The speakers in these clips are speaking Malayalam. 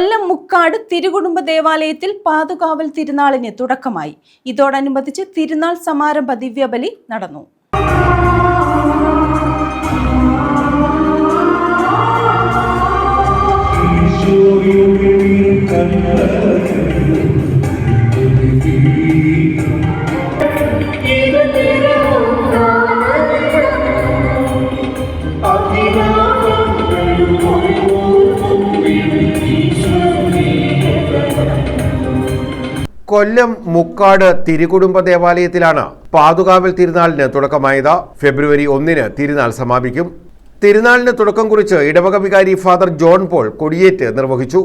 കൊല്ലം മുക്കാട് തിരുകുടുംബ ദേവാലയത്തിൽ പാതുകാവൽ തിരുനാളിന് തുടക്കമായി. ഇതോടനുബന്ധിച്ച് തിരുനാൾ സമാരംഭ ദിവ്യബലി നടന്നു. കൊല്ലം മുക്കാട് തിരുകുടുംബ ദേവാലയത്തിലാണ് പാതുകാവൽ തിരുനാളിന് തുടക്കമായത്. ഫെബ്രുവരി ഒന്നിന് തിരുനാൾ സമാപിക്കും. തിരുനാളിന് തുടക്കം കുറിച്ച് ഇടവക വികാരി ഫാദർ ജോൺ പോൾ കൊടിയേറ്റ് നിർവഹിച്ചു.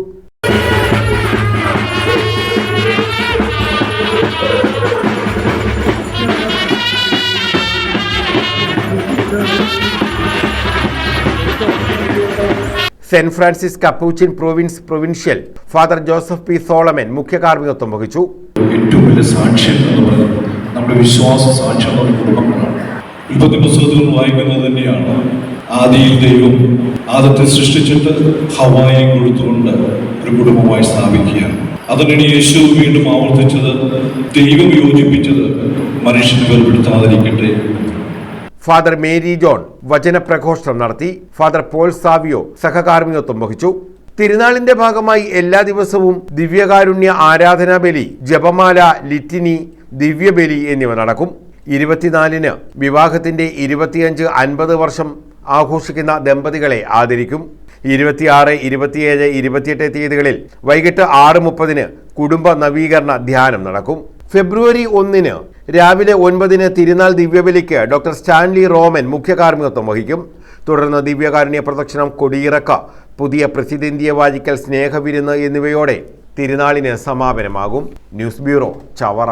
Saint Francis Capuchin province provincial Father Joseph P Solomon മുഖ്യ കാർമ്മികത്വം വഹിച്ചു. ഏറ്റവും വലിയ സാക്ഷ്യം നമ്മുടെ വിശ്വാസ ആദിയിൽ ദൈവം ആദത്തെ സൃഷ്ടിച്ചിട്ട് ഹവായി കൊടുത്തുകൊണ്ട് ഒരു കുടുംബമായി സ്ഥാപിക്കുകയാണ്. അതിനിടെ യേശു വീണ്ടും ആവർത്തിച്ചത് ദൈവം യോജിപ്പിച്ചത് മനുഷ്യന് വേർപെടുത്താതിരിക്കട്ടെ ഫാദർ മേരി ജോൺ വചനപ്രഘോഷണം നടത്തി. ഫാദർ പോൾ സാവിയോ സഹകാർമ്മികത്വം വഹിച്ചു. തിരുനാളിന്റെ ഭാഗമായി എല്ലാ ദിവസവും ദിവ്യകാരുണ്യ ആരാധനാ ബലി ജപമാല ലിറ്റിനി ദിവ്യബലി എന്നിവ നടക്കും. ഇരുപത്തിനാലിന് വിവാഹത്തിന്റെ ഇരുപത്തിയഞ്ച് അൻപത് വർഷം ആഘോഷിക്കുന്ന ദമ്പതികളെ ആദരിക്കും. ഇരുപത്തിയാറ് ഇരുപത്തിയേഴ് ഇരുപത്തിയെട്ട് തീയതികളിൽ വൈകിട്ട് ആറ് മുപ്പതിന് കുടുംബ നവീകരണ ധ്യാനം നടക്കും. ഫെബ്രുവരി ഒന്നിന് രാവിലെ ഒൻപതിന് തിരുനാൾ ദിവ്യബലിക്ക് ഡോക്ടർ സ്റ്റാൻലി റോമൻ മുഖ്യ കാർമ്മികത്വം വഹിക്കും. തുടർന്ന് ദിവ്യകാരുണ്യ പ്രദക്ഷിണം കൊടിയിറക്ക പുതിയ പ്രസിദ്ധിന്ത്യ വാചിക്കൽ സ്നേഹവിരുന്ന് എന്നിവയോടെ തിരുനാളിന് സമാപനമാകും. News bureau Chavara.